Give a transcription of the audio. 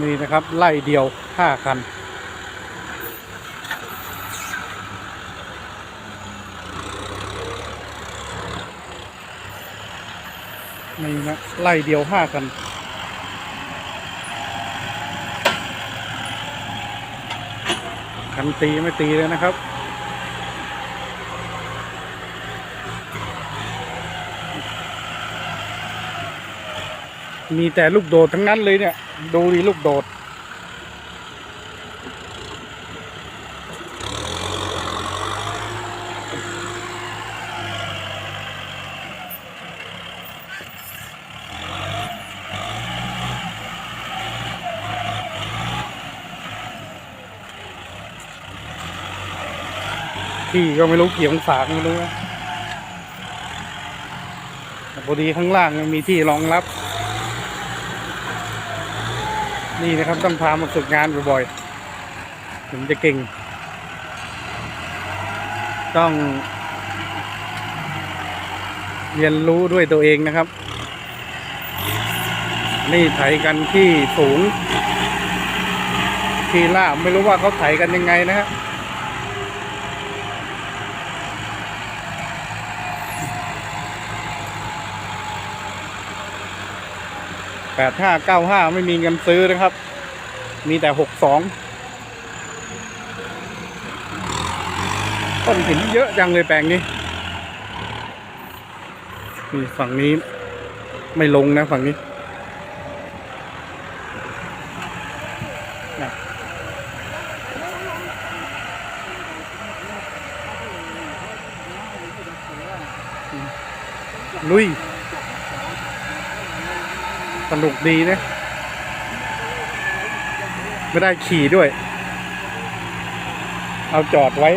นี่นะครับไล่เดียวห้าคัน นี่นะไล่เดียวห้าคันคันตีไม่ตีเลยนะครับ มีแต่ลูกโดดทั้งนั้นเลยเนี่ย ดูดีลูกโดด ที่ก็ไม่รู้เกี่องศากไม่รู้นะแต่พอดีข้างล่างมันมีที่รองรับ นี่นะครับต้องพามาฝึกงานบ่อยๆถึงจะเก่ง ต้อง เรียนรู้ด้วยตัวเองนะครับ นี่ไถกันที่สูง ที่ล่าไม่รู้ว่าเขาไถกันยังไงนะครับ แปดห้าเก้าห้าไม่มีเงินซื้อนะครับ มีแต่หกสองต้นหินเยอะจังเลยแปลงนี้นี่ฝั่งนี้ไม่ลงนะฝั่งนี้นะลุย สนุกดีนะ ไม่ได้ขี่ด้วย เอาจอดไว้